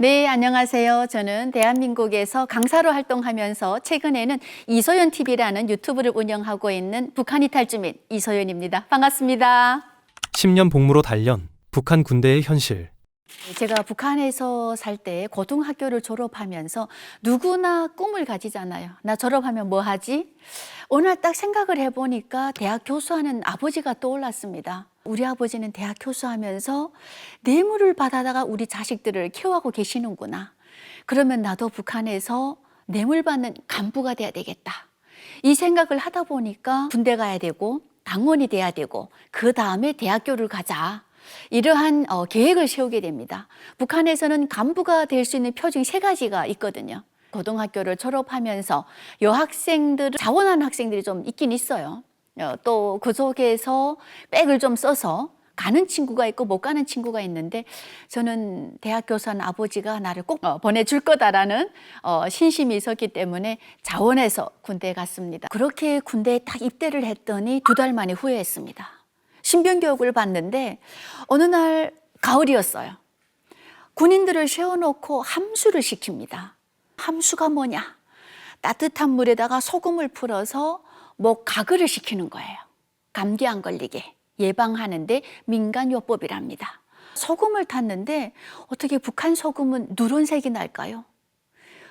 네, 안녕하세요. 저는 대한민국에서 강사로 활동하면서 최근에는 이소연 TV라는 유튜브를 운영하고 있는 북한 이 탈주민 이소연입니다. 반갑습니다. 10년 복무로 단련, 북한 군대의 현실. 제가 북한에서 살 때 고등학교를 졸업하면서 누구나 꿈을 가지잖아요. 나 졸업하면 뭐 하지? 오늘 딱 생각을 해보니까 대학 교수하는 아버지가 떠올랐습니다. 우리 아버지는 대학 교수하면서 뇌물을 받아다가 우리 자식들을 케어하고 계시는구나. 그러면 나도 북한에서 뇌물 받는 간부가 돼야 되겠다. 이 생각을 하다 보니까 군대 가야 되고 당원이 돼야 되고 그 다음에 대학교를 가자. 이러한 어, 계획을 세우게 됩니다. 북한에서는 간부가 될 수 있는 표징 세 가지가 있거든요. 고등학교를 졸업하면서 여학생들, 자원하는 학생들이 좀 있긴 있어요. 어, 또그 속에서 백을 좀 써서 가는 친구가 있고 못 가는 친구가 있는데 저는 대학 교수한 아버지가 나를 꼭 어, 보내줄 거다라는 어, 신심이 있었기 때문에 자원해서 군대에 갔습니다. 그렇게 군대에 딱 입대를 했더니 두 달 만에 후회했습니다. 신병 교육을 받는데 어느 날 가을이었어요. 군인들을 세워놓고 함수를 시킵니다. 함수가 뭐냐? 따뜻한 물에다가 소금을 풀어서 목 가글을 시키는 거예요. 감기 안 걸리게 예방하는데 민간요법이랍니다. 소금을 탔는데 어떻게 북한 소금은 누런색이 날까요?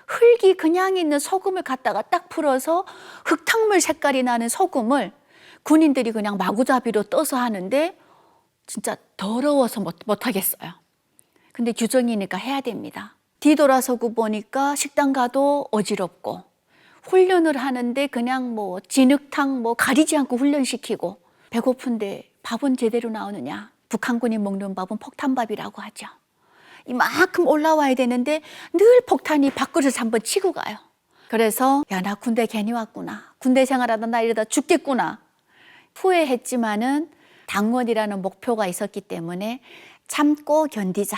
흙이 그냥 있는 소금을 갖다가 딱 풀어서 흙탕물 색깔이 나는 소금을 군인들이 그냥 마구잡이로 떠서 하는데 진짜 더러워서 못, 못하겠어요. 근데 규정이니까 해야 됩니다. 뒤돌아서고 보니까 식당 가도 어지럽고 훈련을 하는데 그냥 뭐 진흙탕 뭐 가리지 않고 훈련시키고 배고픈데 밥은 제대로 나오느냐. 북한군이 먹는 밥은 폭탄밥이라고 하죠. 이만큼 올라와야 되는데 늘 폭탄이 밥그릇 한번 치고 가요. 그래서 야 나 군대 괜히 왔구나. 군대 생활하다 나 이러다 죽겠구나. 후회했지만은 당원이라는 목표가 있었기 때문에 참고 견디자.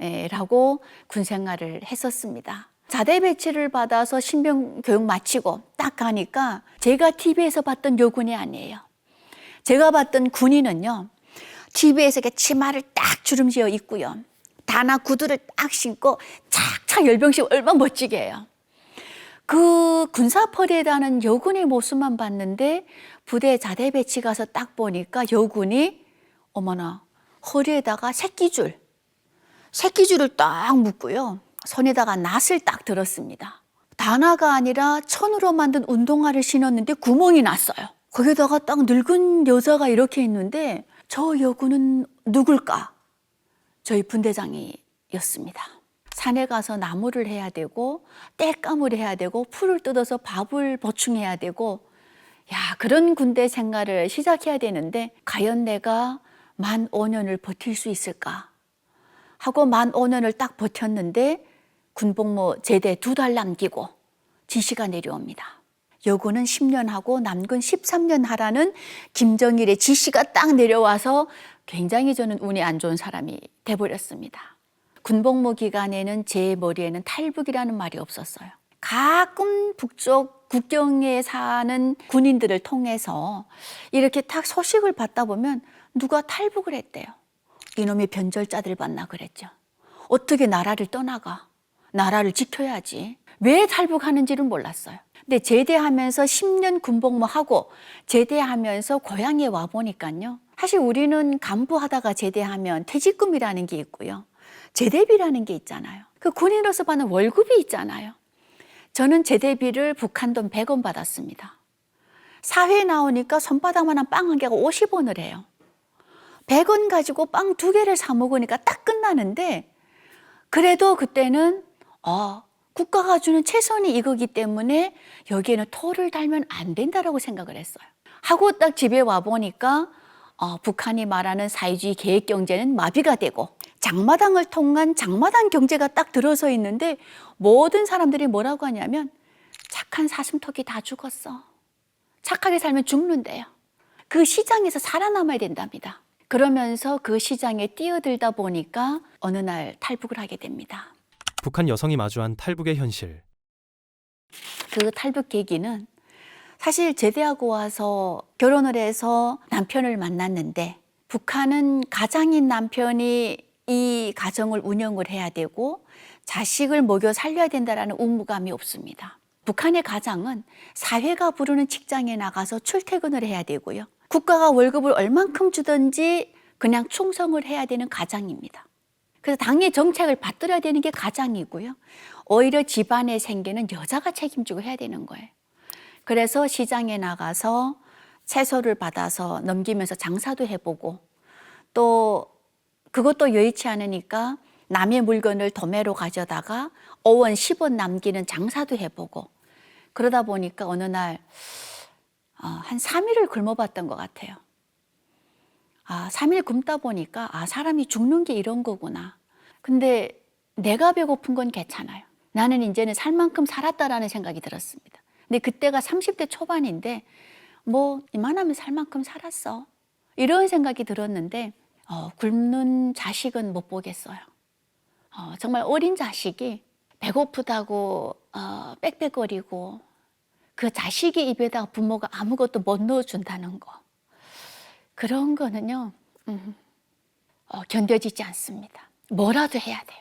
예, 라고 군 생활을 했었습니다. 자대 배치를 받아서 신병 교육 마치고 딱 가니까 제가 TV에서 봤던 요군이 아니에요. 제가 봤던 군인은요, TV에서 이렇게 치마를 딱 주름지어 입고요. 다나 구두를 딱 신고 착착 열병씩 얼마나 멋지게 해요. 그 군사 퍼레이드 하는 여군의 모습만 봤는데 부대 자대 배치 가서 딱 보니까 여군이 어머나 허리에다가 새끼줄 새끼줄을 딱 묶고요 손에다가 낫을 딱 들었습니다. 다나가 아니라 천으로 만든 운동화를 신었는데 구멍이 났어요. 거기다가 딱 늙은 여자가 이렇게 있는데 저 여군은 누굴까? 저희 분대장이었습니다. 산에 가서 나무를 해야 되고 땔감을 해야 되고 풀을 뜯어서 밥을 보충해야 되고 야 그런 군대 생활을 시작해야 되는데 과연 내가 만 5년을 버틸 수 있을까? 하고 만 5년을 딱 버텼는데 군복무 제대 두 달 남기고 지시가 내려옵니다. 여군은 10년 하고 남군 13년 하라는 김정일의 지시가 딱 내려와서 굉장히 저는 운이 안 좋은 사람이 돼버렸습니다. 군복무 기간에는 제 머리에는 탈북이라는 말이 없었어요. 가끔 북쪽 국경에 사는 군인들을 통해서 이렇게 탁 소식을 받다 보면 누가 탈북을 했대요. 이놈의 변절자들 봤나 그랬죠. 어떻게 나라를 떠나가? 나라를 지켜야지. 왜 탈북하는지는 몰랐어요. 근데 제대하면서 10년 군복 무 하고 제대하면서 고향에 와 보니까요. 사실 우리는 간부하다가 제대하면 퇴직금이라는 게 있고요. 제대비라는 게 있잖아요. 그 군인으로서 받는 월급이 있잖아요. 저는 제대비를 북한 돈 100원 받았습니다. 사회에 나오니까 손바닥만한 빵 한 개가 50원을 해요. 100원 가지고 빵 두 개를 사 먹으니까 딱 끝나는데 그래도 그때는 아, 국가가 주는 최선이 이거기 때문에 여기에는 토를 달면 안 된다라고 생각을 했어요. 하고 딱 집에 와 보니까 어, 북한이 말하는 사회주의 계획 경제는 마비가 되고 장마당을 통한 장마당 경제가 딱 들어서 있는데 모든 사람들이 뭐라고 하냐면 착한 사슴토끼 다 죽었어. 착하게 살면 죽는데요. 그 시장에서 살아남아야 된답니다. 그러면서 그 시장에 뛰어들다 보니까 어느 날 탈북을 하게 됩니다. 북한 여성이 마주한 탈북의 현실. 그 탈북 계기는 사실 제대하고 와서 결혼을 해서 남편을 만났는데 북한은 가장인 남편이 이 가정을 운영을 해야 되고 자식을 먹여 살려야 된다라는 의무감이 없습니다. 북한의 가장은 사회가 부르는 직장에 나가서 출퇴근을 해야 되고요. 국가가 월급을 얼만큼 주든지 그냥 충성을 해야 되는 가장입니다. 그래서 당의 정책을 받들어야 되는 게 가장이고요. 오히려 집안의 생계는 여자가 책임지고 해야 되는 거예요. 그래서 시장에 나가서 채소를 받아서 넘기면서 장사도 해보고 또 그것도 여의치 않으니까 남의 물건을 도매로 가져다가 5원, 10원 남기는 장사도 해보고 그러다 보니까 어느 날 어, 한 3일을 굶어봤던 것 같아요. 아, 3일 굶다 보니까 아, 사람이 죽는 게 이런 거구나. 근데 내가 배고픈 건 괜찮아요. 나는 이제는 살 만큼 살았다라는 생각이 들었습니다. 근데 그때가 30대 초반인데 뭐 이만하면 살 만큼 살았어. 이런 생각이 들었는데 어, 굶는 자식은 못 보겠어요. 어, 정말 어린 자식이 배고프다고 어, 빽빽거리고 그 자식의 입에다가 부모가 아무것도 못 넣어준다는 거. 그런 거는요, 음, 어, 견뎌지지 않습니다. 뭐라도 해야 돼요.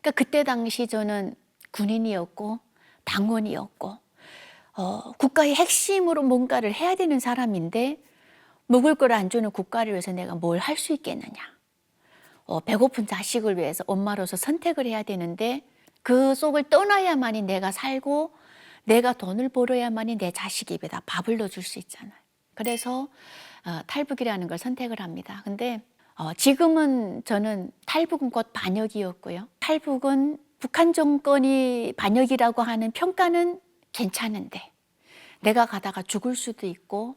그러니까 그때 당시 저는 군인이었고, 당원이었고, 어, 국가의 핵심으로 뭔가를 해야 되는 사람인데, 먹을 걸 안 주는 국가를 위해서 내가 뭘 할 수 있겠느냐. 어, 배고픈 자식을 위해서 엄마로서 선택을 해야 되는데, 그 속을 떠나야만이 내가 살고, 내가 돈을 벌어야만이 내 자식 입에다 밥을 넣어줄 수 있잖아요. 그래서 어, 탈북이라는 걸 선택을 합니다. 근데 어, 지금은 저는 탈북은 곧 반역이었고요. 탈북은 북한 정권이 반역이라고 하는 평가는 괜찮은데 내가 가다가 죽을 수도 있고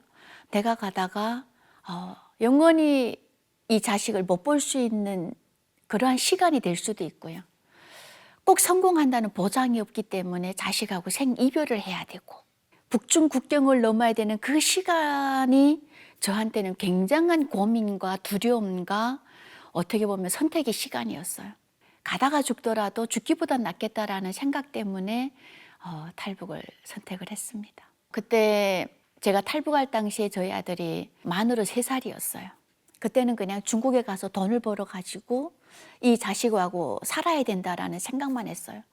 내가 가다가 어, 영원히 이 자식을 못 볼 수 있는 그러한 시간이 될 수도 있고요. 꼭 성공한다는 보장이 없기 때문에 자식하고 생 이별을 해야 되고 북중 국경을 넘어야 되는 그 시간이 저한테는 굉장한 고민과 두려움과 어떻게 보면 선택의 시간이었어요. 가다가 죽더라도 죽기보단 낫겠다라는 생각 때문에 어, 탈북을 선택을 했습니다. 그때 제가 탈북할 당시에 저희 아들이 만으로 세살이었어요 그때는 그냥 중국에 가서 돈을 벌어 가지고 이 자식하고 살아야 된다라는 생각만 했어요.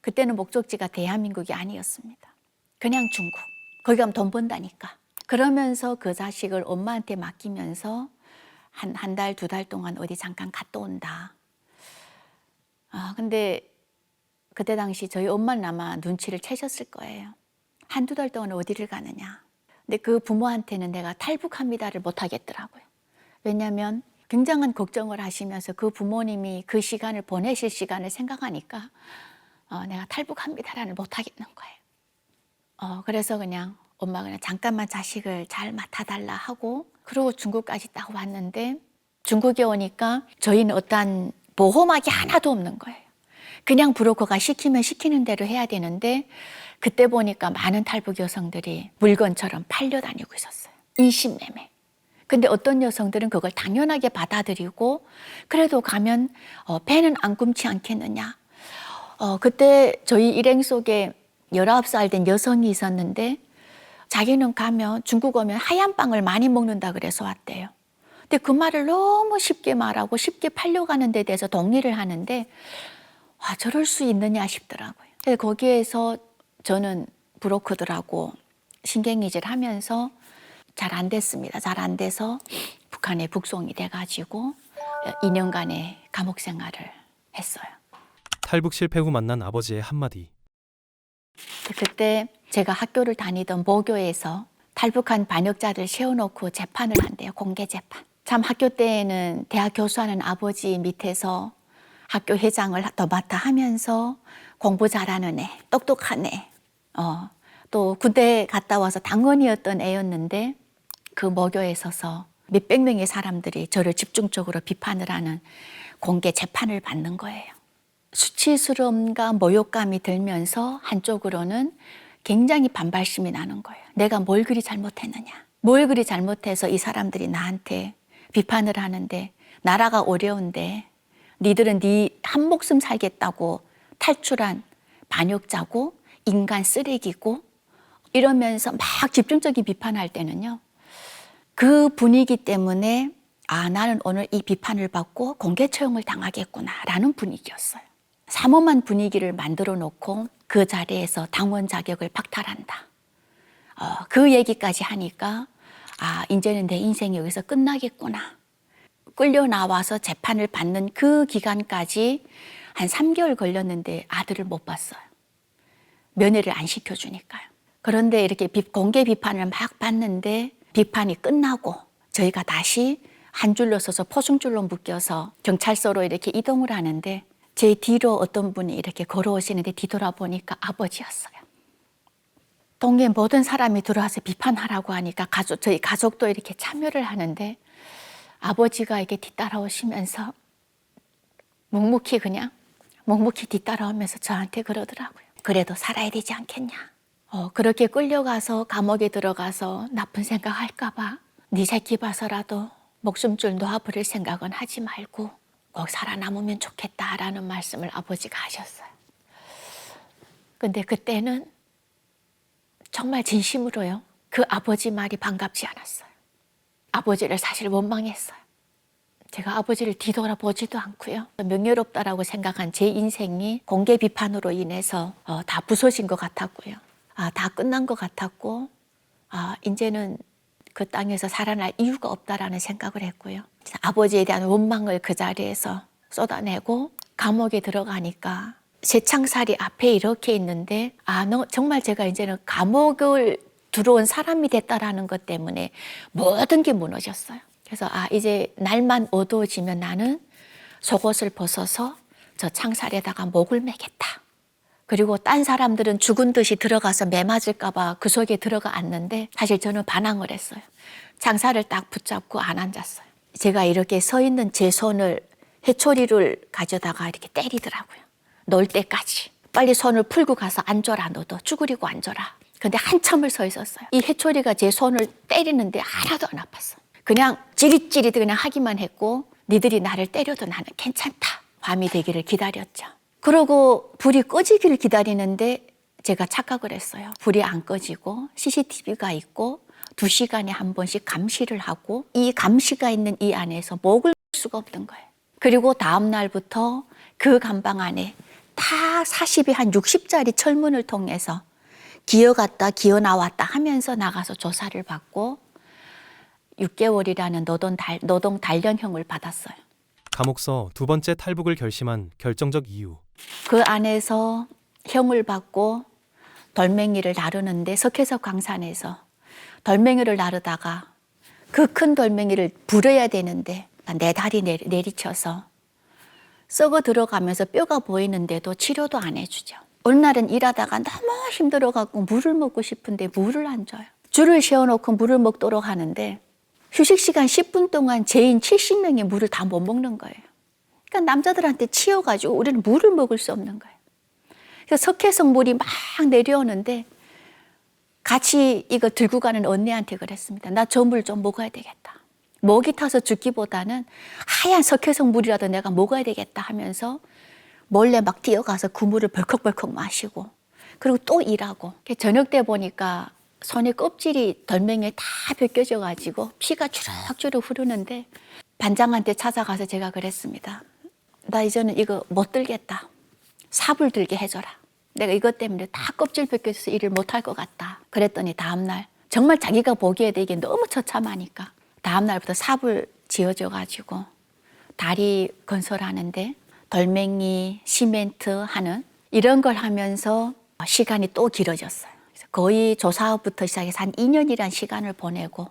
그때는 목적지가 대한민국이 아니었습니다. 그냥 중국. 거기 가면 돈 번다니까. 그러면서 그 자식을 엄마한테 맡기면서 한, 한 달, 두 달 동안 어디 잠깐 갔다 온다. 아, 근데 그때 당시 저희 엄마는 아마 눈치를 채셨을 거예요. 한두 달 동안 어디를 가느냐. 근데 그 부모한테는 내가 탈북합니다를 못 하겠더라고요. 왜냐하면 굉장한 걱정을 하시면서 그 부모님이 그 시간을 보내실 시간을 생각하니까 어, 내가 탈북합니다라는 못 하겠는 거예요. 어, 그래서 그냥 엄마가 그냥 잠깐만 자식을 잘 맡아달라 하고 그러고 중국까지 딱 왔는데 중국에 오니까 저희는 어떠한 보호막이 하나도 없는 거예요. 그냥 브로커가 시키면 시키는 대로 해야 되는데 그때 보니까 많은 탈북 여성들이 물건처럼 팔려 다니고 있었어요. 인신매매. 근데 어떤 여성들은 그걸 당연하게 받아들이고 그래도 가면 어, 배는 안 굶지 않겠느냐. 어, 그때 저희 일행 속에 19살 된 여성이 있었는데 자기는 가면 중국 오면 하얀 빵을 많이 먹는다 그래서 왔대요. 근데 그 말을 너무 쉽게 말하고 쉽게 팔려가는 데 대해서 동의를 하는데 와 저럴 수 있느냐 싶더라고요. 그래서 거기에서 저는 브로커들하고 신경이질 하면서 잘 안 됐습니다. 잘 안 돼서 북한에 북송이 돼가지고 2년간의 감옥 생활을 했어요. 탈북 실패 후 만난 아버지의 한마디. 그때 제가 학교를 다니던 모교에서 탈북한 반역자를 세워놓고 재판을 한대요. 공개 재판. 참 학교 때에는 대학 교수하는 아버지 밑에서 학교 회장을 더 맡아 하면서 공부 잘하는 애, 똑똑한 애, 어, 또 군대 갔다 와서 당원이었던 애였는데 그 모교에 서서 몇백 명의 사람들이 저를 집중적으로 비판을 하는 공개 재판을 받는 거예요. 수치스러움과 모욕감이 들면서 한쪽으로는 굉장히 반발심이 나는 거예요. 내가 뭘 그리 잘못했느냐. 뭘 그리 잘못해서 이 사람들이 나한테 비판을 하는데 나라가 어려운데 니들은 네 한 목숨 살겠다고 탈출한 반역자고 인간 쓰레기고 이러면서 막 집중적인 비판할 때는요. 그 분위기 때문에 아, 나는 오늘 이 비판을 받고 공개 처형을 당하겠구나라는 분위기였어요. 삼엄한 분위기를 만들어 놓고 그 자리에서 당원 자격을 박탈한다. 어, 그 얘기까지 하니까 아, 이제는 내 인생이 여기서 끝나겠구나. 끌려 나와서 재판을 받는 그 기간까지 한 3개월 걸렸는데 아들을 못 봤어요. 면회를 안 시켜주니까요. 그런데 이렇게 비- 공개 비판을 막 받는데 비판이 끝나고 저희가 다시 한 줄로 서서 포승줄로 묶여서 경찰서로 이렇게 이동을 하는데 제 뒤로 어떤 분이 이렇게 걸어오시는데 뒤돌아보니까 아버지였어요. 동네 모든 사람이 들어와서 비판하라고 하니까 가족, 저희 가족도 이렇게 참여를 하는데 아버지가 이렇게 뒤따라오시면서 묵묵히 그냥 묵묵히 뒤따라오면서 저한테 그러더라고요. 그래도 살아야 되지 않겠냐. 어, 그렇게 끌려가서 감옥에 들어가서 나쁜 생각 할까봐 네 새끼 봐서라도 목숨줄 놓아버릴 생각은 하지 말고 꼭 살아남으면 좋겠다라는 말씀을 아버지가 하셨어요. 근데 그때는 정말 진심으로요. 그 아버지 말이 반갑지 않았어요. 아버지를 사실 원망했어요. 제가 아버지를 뒤돌아보지도 않고요. 명예롭다라고 생각한 제 인생이 공개 비판으로 인해서 어, 다 부서진 것 같았고요. 아, 다 끝난 것 같았고, 아, 이제는 그 땅에서 살아날 이유가 없다라는 생각을 했고요. 아버지에 대한 원망을 그 자리에서 쏟아내고 감옥에 들어가니까 새창살이 앞에 이렇게 있는데 아, 너, 정말 제가 이제는 감옥을 들어온 사람이 됐다라는 것 때문에 모든 게 무너졌어요. 그래서 아, 이제 날만 어두워지면 나는 속옷을 벗어서 저 창살에다가 목을 매겠다. 그리고 딴 사람들은 죽은 듯이 들어가서 매 맞을까봐 그 속에 들어가 앉는데 사실 저는 반항을 했어요. 장사를 딱 붙잡고 안 앉았어요. 제가 이렇게 서 있는 제 손을 해초리를 가져다가 이렇게 때리더라고요. 놀 때까지. 빨리 손을 풀고 가서 앉아라 너도 쭈그리고 앉아라. 근데 한참을 서 있었어요. 이 해초리가 제 손을 때리는데 하나도 안 아팠어. 그냥 찌릿찌릿 그냥 하기만 했고 니들이 나를 때려도 나는 괜찮다. 밤이 되기를 기다렸죠. 그러고 불이 꺼지기를 기다리는데 제가 착각을 했어요. 불이 안 꺼지고 CCTV가 있고 두 시간에 한 번씩 감시를 하고 이 감시가 있는 이 안에서 볼 수가 없던 거예요. 그리고 다음 날부터 그 감방 안에 다 40이 한 60짜리 철문을 통해서 기어갔다 기어 나왔다 하면서 나가서 조사를 받고 6개월이라는 노동, 달, 노동 단련형을 받았어요. 감옥서 두 번째 탈북을 결심한 결정적 이유. 그 안에서 형을 받고 돌멩이를 나르는데 석회석 광산에서 돌멩이를 나르다가 그 큰 돌멩이를 불어야 되는데 내 다리 내리, 내리쳐서 썩어 들어가면서 뼈가 보이는데도 치료도 안 해주죠. 어느 날은 일하다가 너무 힘들어갖고 물을 먹고 싶은데 물을 안 줘요. 줄을 세워놓고 물을 먹도록 하는데 휴식 시간 10분 동안 죄인 70명이 물을 다 못 먹는 거예요. 그러니까 남자들한테 치여가지고 우리는 물을 먹을 수 없는 거예요. 그래서 석회성 물이 막 내려오는데 같이 이거 들고 가는 언니한테 그랬습니다. 나 저 물 좀 먹어야 되겠다. 목이 타서 죽기보다는 하얀 석회성 물이라도 내가 먹어야 되겠다 하면서 몰래 막 뛰어가서 그 물을 벌컥벌컥 마시고 그리고 또 일하고 저녁 때 보니까 손에 껍질이 덜맹이에 다 벗겨져 가지고 피가 주룩주룩 흐르는데 반장한테 찾아가서 제가 그랬습니다. 나 이제는 이거 못 들겠다. 삽을 들게 해줘라. 내가 이것 때문에 다 껍질 벗겨져서 일을 못할 것 같다. 그랬더니 다음날 정말 자기가 보기에도 이게 너무 처참하니까 다음날부터 삽을 지어줘 가지고 다리 건설하는데 돌멩이, 시멘트 하는 이런 걸 하면서 시간이 또 길어졌어요. 그래서 거의 조사부터 시작해서 한 2년이란 시간을 보내고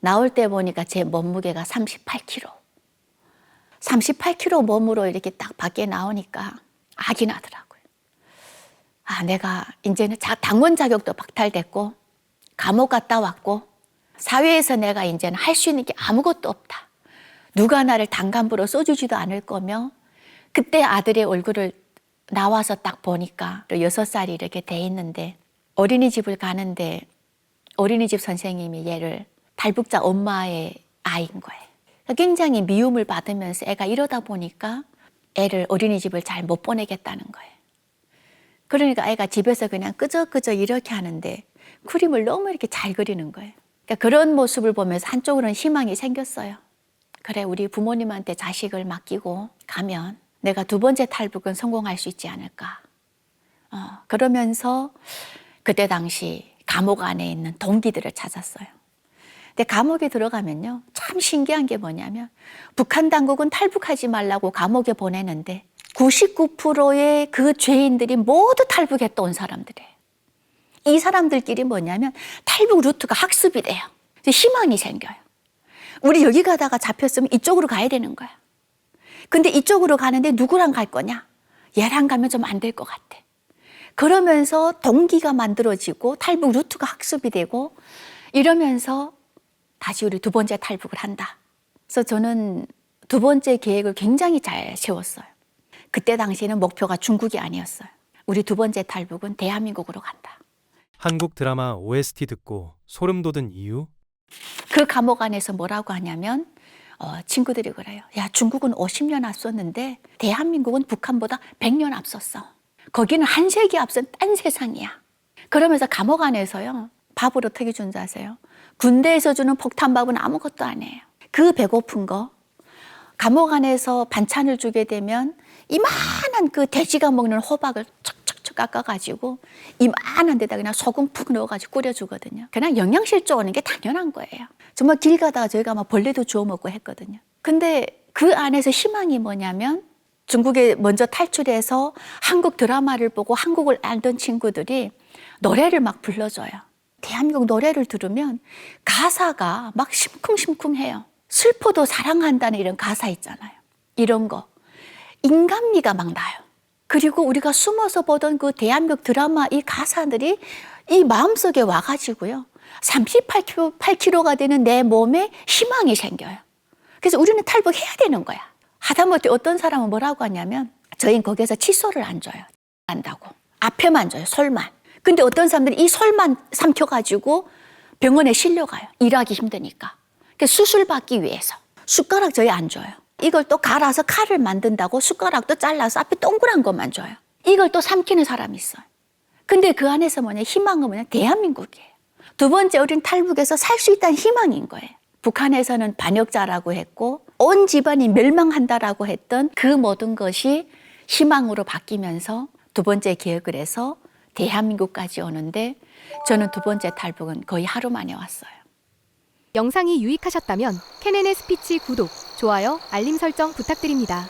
나올 때 보니까 제 몸무게가 38kg. 38kg 몸으로 이렇게 딱 밖에 나오니까 악이 나더라고요. 아, 내가 이제는 자- 당원 자격도 박탈됐고, 감옥 갔다 왔고, 사회에서 내가 이제는 할 수 있는 게 아무것도 없다. 누가 나를 당간부로 써주지도 않을 거며, 그때 아들의 얼굴을 나와서 딱 보니까 여섯 살이 이렇게 돼 있는데, 어린이집을 가는데, 어린이집 선생님이 얘를 탈북자 엄마의 아이인 거예요. 굉장히 미움을 받으면서 애가 이러다 보니까 애를 어린이집을 잘 못 보내겠다는 거예요. 그러니까 애가 집에서 그냥 끄적끄적 이렇게 하는데 그림을 너무 이렇게 잘 그리는 거예요. 그러니까 그런 모습을 보면서 한쪽으로는 희망이 생겼어요. 그래 우리 부모님한테 자식을 맡기고 가면 내가 두 번째 탈북은 성공할 수 있지 않을까. 어, 그러면서 그때 당시 감옥 안에 있는 동기들을 찾았어요. 근데 감옥에 들어가면요. 참 신기한 게 뭐냐면 북한 당국은 탈북하지 말라고 감옥에 보내는데 99%의 그 죄인들이 모두 탈북했다 온 사람들이에요. 이 사람들끼리 뭐냐면 탈북 루트가 학습이 돼요. 이제 희망이 생겨요. 우리 여기 가다가 잡혔으면 이쪽으로 가야 되는 거야. 근데 이쪽으로 가는데 누구랑 갈 거냐? 얘랑 가면 좀 안 될 것 같아. 그러면서 동기가 만들어지고 탈북 루트가 학습이 되고 이러면서 다시 우리 두 번째 탈북을 한다. 그래서 저는 두 번째 계획을 굉장히 잘 세웠어요. 그때 당시에는 목표가 중국이 아니었어요. 우리 두 번째 탈북은 대한민국으로 간다. 한국 드라마 OST 듣고 소름 돋은 이유? 그 감옥 안에서 뭐라고 하냐면 어, 친구들이 그래요. 야 중국은 50년 앞섰는데 대한민국은 북한보다 100년 앞섰어. 거기는 한 세기 앞선 딴 세상이야. 그러면서 감옥 안에서요 밥으로 어떻게 준지 아세요? 군대에서 주는 폭탄밥은 아무것도 아니에요. 그 배고픈 거 감옥 안에서 반찬을 주게 되면 이만한 그 돼지가 먹는 호박을 척척척 깎아가지고 이만한 데다 그냥 소금 푹 넣어가지고 끓여주거든요. 그냥 영양실조 오는 게 당연한 거예요. 정말 길 가다가 저희가 막 벌레도 주워 먹고 했거든요. 근데 그 안에서 희망이 뭐냐면 중국에 먼저 탈출해서 한국 드라마를 보고 한국을 알던 친구들이 노래를 막 불러줘요. 대한민국 노래를 들으면 가사가 막 심쿵심쿵해요. 슬퍼도 사랑한다는 이런 가사 있잖아요. 이런 거. 인간미가 막 나요. 그리고 우리가 숨어서 보던 그 대한민국 드라마 이 가사들이 이 마음속에 와가지고요. 38kg가 되는 내 몸에 희망이 생겨요. 그래서 우리는 탈북해야 되는 거야. 하다못해 어떤 사람은 뭐라고 하냐면 저희는 거기서 칫솔을 안 줘요. 한다고. 앞에만 줘요. 솔만. 근데 어떤 사람들이 이 솔만 삼켜가지고 병원에 실려가요. 일하기 힘드니까. 그 수술 받기 위해서. 숟가락 저희 안 줘요. 이걸 또 갈아서 칼을 만든다고 숟가락도 잘라서 앞에 동그란 것만 줘요. 이걸 또 삼키는 사람이 있어요. 근데 그 안에서 뭐냐 희망은 뭐냐 대한민국이에요. 두 번째 우린 탈북에서 살 수 있다는 희망인 거예요. 북한에서는 반역자라고 했고 온 집안이 멸망한다라고 했던 그 모든 것이 희망으로 바뀌면서 두 번째 계획을 해서 대한민국까지 오는데 저는 두 번째 탈북은 거의 하루 만에 왔어요. 영상이 유익하셨다면 KNN 스피치 구독, 좋아요, 알림 설정 부탁드립니다.